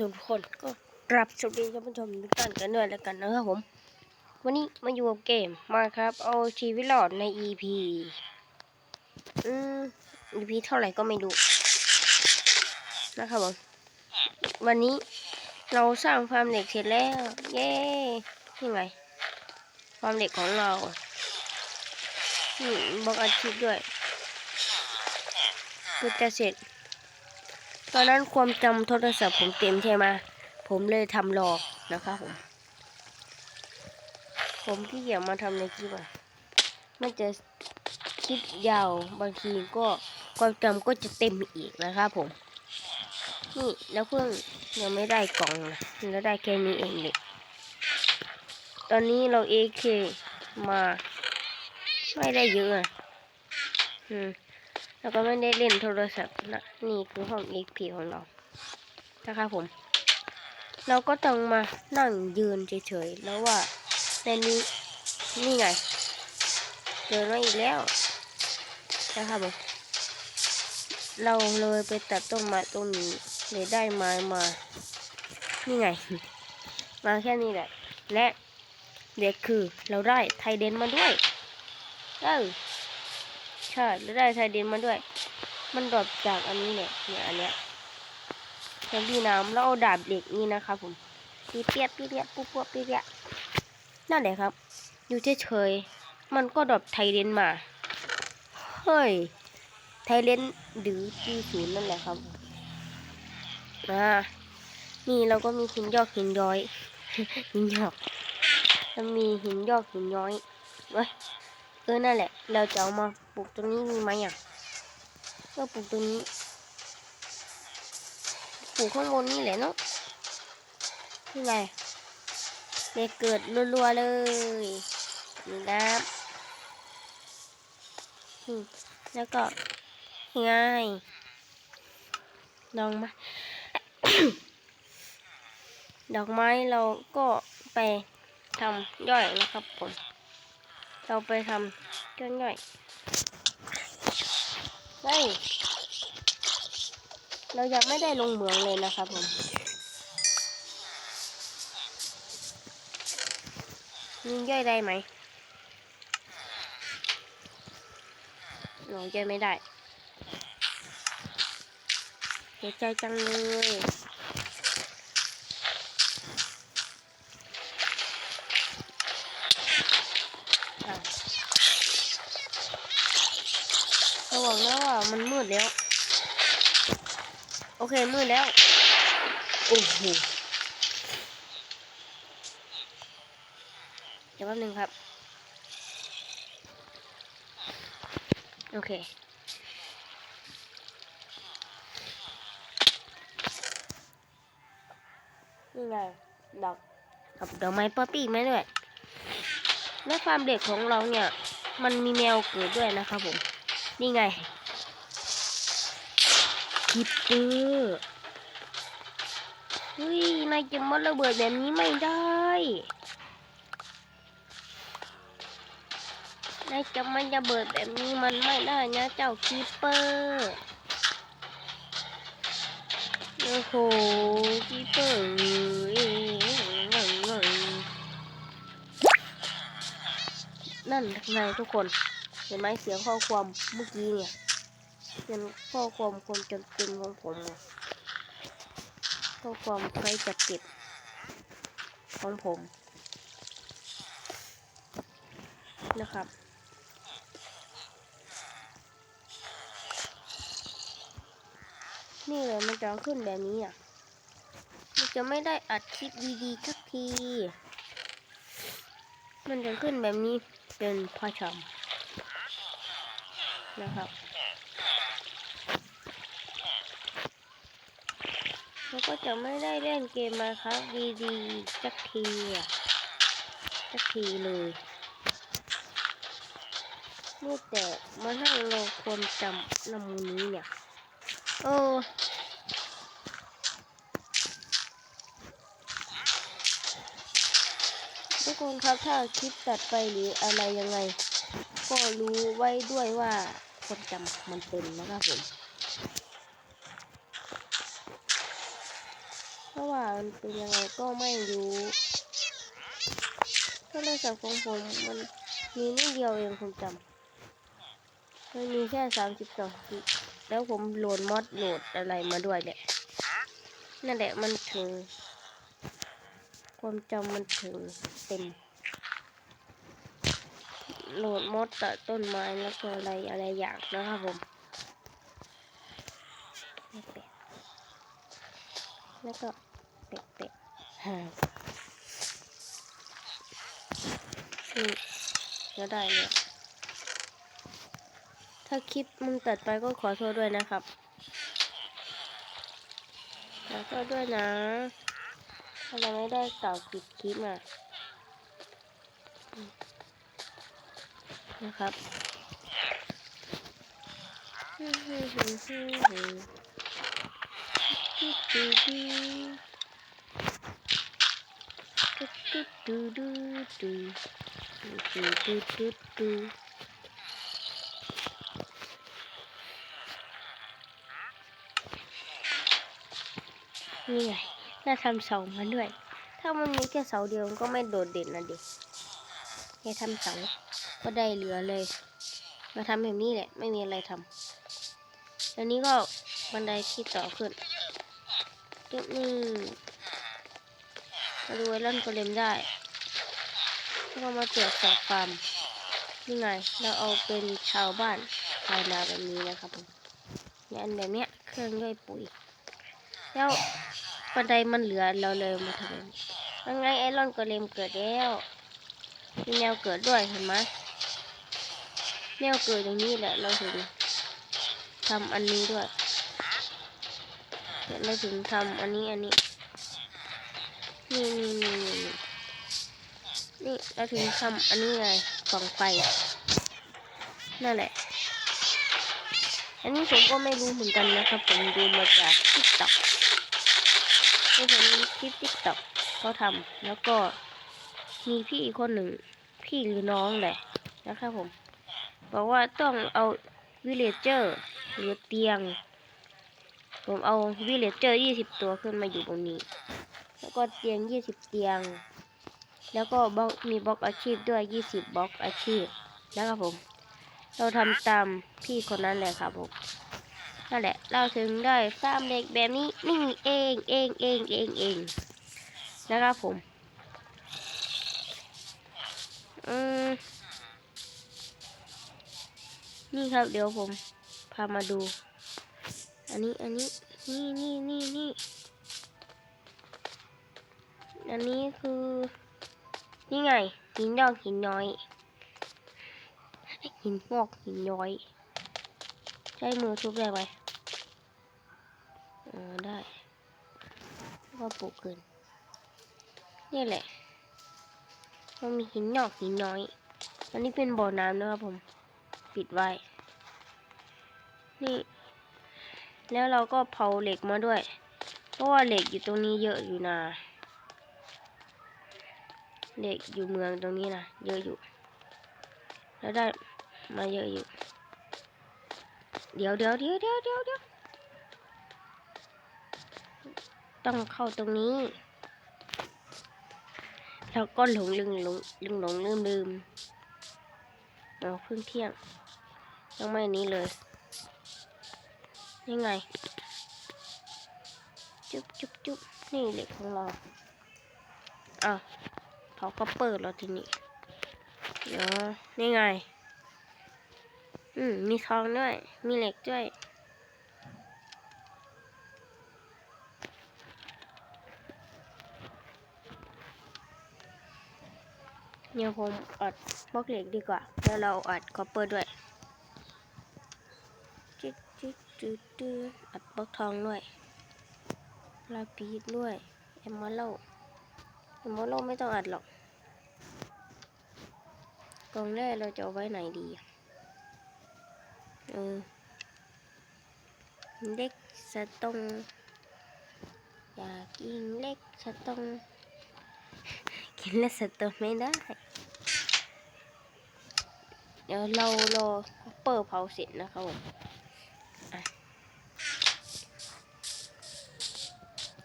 ทุกคนก็กรับสวัสดีท่านผู้ชมทุกท่านกันด้วยแล้วกันนะครับผม วันนี้มาอยู่กับเกมมาครับ เอาชีวิตรอดใน EP อืม EP เท่าไหร่ก็ไม่รู้นะครับผม วันนี้เราสร้างฟาร์มเหล็กเสร็จแล้ว เย้นี่ไงฟาร์มเหล็กของเรานี่บล็อกอาทิตย์ด้วยก็จะเสร็จ ตอนนั้นความจำโทรศัพท์ผมเต็มใช่ไหมผมเลยทำรอนะครับผม ผมที่อยากมาทำในคลิปอะมันจะคลิปยาวบางทีก็ความจำก็จะเต็มอีกนะครับผม นี่แล้วเพิ่งยังไม่ได้กล่องนะแล้วได้แค่นี้เองเด็กตอนนี้เราเอเคมา ไม่ได้เยอะอะอืม แล้วก็ไม่ได้เล่นโทรศัพท์นะนี่คือห้อง XP ของเรานะครับผม เราก็ต้องมานั่งยืนเฉยๆแล้วว่าในนี้นี่ไงเดินมาอีกแล้วนะครับผมเราเลยไปตัดต้นไม้ต้นนี้เลยได้ไม้มา นี่ไง มาแค่นี้แหละ และเด็กคือเราได้ไทเดนมาด้วยเออ ช่แล้วได้ไทยเดนมาด้วย มันดรอปจากอันนี้เนี่ยเนี่ยอันเนี้ยแทนพี่น้ำแล้วเอาดาบเหล็กนี่นะครับผมปีเปียปีเปียปุ๊บปุ๊บปีเปียนั่นแหละครับ อยู่เฉยๆมันก็ดรอปไทยเดนมา เฮ้ย ไทยเดนหรือปีศูนย์นั่นแหละครับอ่านี่เราก็มีหินยอกหินย้อยหินยอกแล้วมีหินยอกหินย้อยเว้ย ออนั่นแหละ เราจะเอามาปลูกตรงนี้มีไหมอะก็ปลูกตรงนี้ ปลูกข้างบนนี่แหละเนาะนี่ไงเด็กเกิดรัวๆเลยนี่นะแล้วก็ง่ายดอกไม้ดอกไม้เราก็ไปทำย่อยนะครับผม เราไปทำเครื่องย่อยเฮ้เรายังไม่ได้ลงเหมืองเลยนะครับผม ยิงย่อยได้ไหมหนูย่อยไม่ได้เสียใจจังเลย ระวังนะว่ามันมืดแล้ว โอเคมืดแล้ว โอ้โหเดี๋ยวแป๊บนึงครับ โอเคนี่ไงดอกกับดอกไม้ป๊อปปี้ไหมด้วยและความเด็กของเราเนี่ย มันมีแมวเกิดด้วยนะครับผม นี่ไงคิปเปอร์เฮ้ยนายจะมาระเบิดแบบนี้ไม่ได้นายจะมาระเบิดแบบนี้มันไม่ได้นะเจ้าคิปเปอร์โอ้โหคิปเปอร์นั่นไงทุกคน เห็นไหมเสียงข้อความเมื่อกี้เนี่ยเป็นข้อความความจำเป็นของผมข้อความใครจะเก็บของผมนะครับนี่เลยมันจะขึ้นแบบนี้อะ มันจะไม่ได้อัดคลิปดีๆสักที มันจะขึ้นแบบนี้เป็นพระชม นะครับ แล้วก็จะไม่ได้เล่นเกมมาครับ ดีๆสักทีอะสักทีเลยนี่แต่มานั่งรอความจำละมูนี้เนี่ยโอ้ทุกคนครับถ้าคลิปตัดไปหรืออะไรยังไง ก็รู้ไว้ด้วยว่า ความจำมันเป็นนะครับผมโราะว่ามันเป็นยังไงก็ไม่รู้โทรศัพท์ของผมมันมีนิดเดียวเองผมจำมันมีแค่สามสิบสองกิกแล้วผมโหลดมอดโหลดอะไรมาด้วยเนี่ยนั่นแหละมันถึง ความจำมันถึงเต็ม โหลดมดตัดต้นไม้แล้วก็อะไรอะไรอย่างนะครับผมแปะแล้วก็แปะๆฮ่านี่ก็ได้เลยถ้าคลิปมึงตัดไปก็ขอโทษด้วยนะครับขอโทษด้วยนะถ้าเราไม่ได้กล่าวปิดคลิปอะ นะครับนี่ไงน่าทำเสามาด้วย ถ้ามันมีแค่เสาเดียวมันก็ไม่โดดเด่นนะด็กแค่ทำเสา ก็ได้เหลือเลย มาทำแบบนี้แหละ ไม่มีอะไรทำอันนี้ก็บันไดที่ต่อขึ้นจุดนี่มาดูไอรอนโกเลมได้แล้วก็มาตรวจสอบฟาร์มนี่ไง เราเอาเป็นชาวบ้านชาวนาแบบนี้นะครับผมเนี่ยอันแบบเนี้ยเครื่องย่อยปุ๋ย แล้วบันไดมันเหลือเราเลยมาทำแบบนี้ยังไงไอรอนโกเลมเกิดแล้วมีแนวเกิดด้วยเห็นไหม แนวเกิดอย่างนี้แหละ เราถึงทำอันนี้ด้วยเราถึงทำอันนี้อันนี้ นี่นี่นี่นี่นี่เราถึงทำอันนี้ไงกล่องไฟนั่นแหละ อันนี้ผมก็ไม่รู้เหมือนกันนะครับ ผมดูมาจากทิกตอกที่ผมคลิปทิกตอกเขาทำแล้วก็มีพี่อีกคนหนึ่ง พี่หรือน้องแหละนะครับผม บอกว่าต้องเอาวิเลเจอร์หรือเตียง ผมเอาวิเลเจอร์ยี่สิบตัวขึ้นมาอยู่ตรงนี้ แล้วก็เตียงยี่สิบเตียง แล้วก็บล็อกมีบล็อกอาชีพด้วยยี่สิบบล็อกอาชีพนะครับผม เราทำตามพี่คนนั้นเลยครับผมนั่นแหละ เราถึงได้สร้างเด็กแบบนี้นี่เองเองเองเองเองนะครับผม อืม นี่ครับ เดี๋ยวผมพามาดู อันนี้อันนี้นี่นี่นี่นี่อันนี้คือนี่ไงหินดอกหินน้อยหินงอกหินย้อย ใช้มือทุบได้ไหมเออได้ก็ปลูกขึ้นนี่แหละมันมีหินงอกหินน้อย อันนี้เป็นบ่อน้ำนะครับผม ปิดไว้ นี่ แล้วเราก็เผาเหล็กมาด้วย เพราะว่าเหล็กอยู่ตรงนี้เยอะอยู่นะเหล็กอยู่เมืองตรงนี้นะเยอะอยู่ แล้วได้มาเยอะอยู่ เดี๋ยวเดี๋ยวเดี๋ยวเดี๋ยวเดี๋ยวเดี๋ยวต้องเข้าตรงนี้แล้วก็หลงลืมหลงลืมหลงลืมลืม เราเพิ่งเที่ยงยังไม่นี้เลยยังไง จุ๊บจุ๊บจุ๊บนี่เหล็กของเราอะเขาก็เปิดแล้วทีนี้เดี๋ยวนี่ไง อืม มีทองด้วย มีเหล็กด้วย เดี๋ยวผมอัดบล็อกเหล็กดีกว่า แล้วเราอัดคอปเปอร์ด้วยจิ๊ดจิ๊ดจิ๊ดจิ๊ดอัดบล็อกทองด้วยลาปีดด้วยเอมเมอรัลเอมเมอรัลไม่ต้องอัดหรอกกองแรกเราจะเอาไว้ไหนดีเออเล็กสตงอยากกินเล็กสตงกินแล้วสตงไม่ได้ เดี๋ยวเรารอเปอร์เผาเสร็จนะครับผม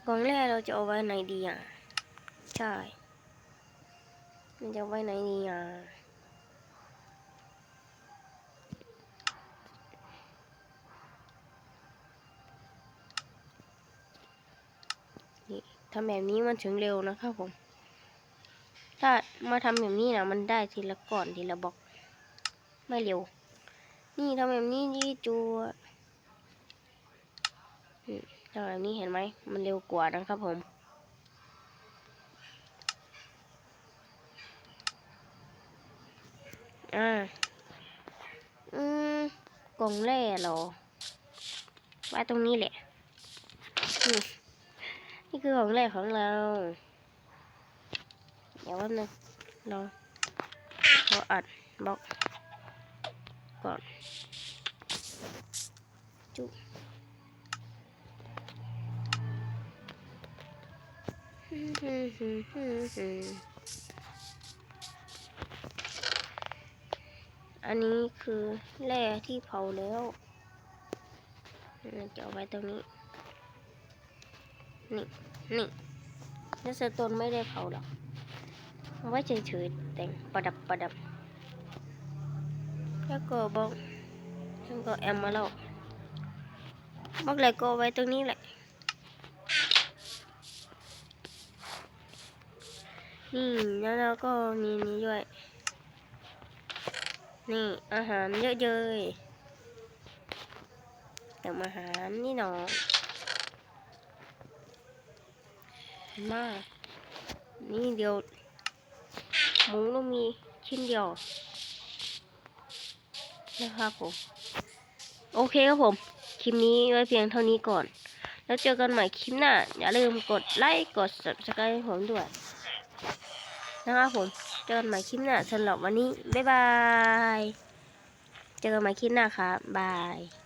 กล่องแรกเราจะเอาไว้ไหนดีอะ ใช่ มันจะไว้ไหนดีอะนี่ทำแบบนี้มันถึงเร็วนะครับผม ถ้ามาทำแบบนี้นะมันได้ทีละก่อนทีละบล็อก ไม่เร็ว นี่ทำแบบนี้ดีจัวอืมทำแบบนี้เห็นไหม มันเร็วกว่านะครับผม อ่า อืมกล่องแร่เหรอไว้ตรงนี้แหละ นี่คือของแรกของเรา เดี๋ยวแป๊บนึงเราขออัดบล็อก ก่อน จุอันนี้คือแร่ที่เผาแล้วจะเอาไว้ตรงนี้ นี่ นี่แล้วสโตนไม่ได้เผาหรอกเอาไว้เฉยๆแต่งประดับประดับ แล้วก็บล็อกแล้วก็แอมมาแล้วบล็อกอะไรก็ไว้ตรงนี้แหละ นี่แล้วเราก็มีนี้ด้วย นี่อาหารเยอะเลยเติมอาหารนี่หนอมาก นี่เดียวหมูต้องมีชิ้นเดียว นะครับผม โอเคครับผม คลิปนี้ไว้เพียงเท่านี้ก่อน แล้วเจอกันใหม่คลิปหน้า อย่าลืมกดไลค์กด subscribe ผมด้วยนะครับผม เจอกันใหม่คลิปหน้าสำหรับวันนี้ บ๊ายบาย เจอกันใหม่คลิปหน้าครับบาย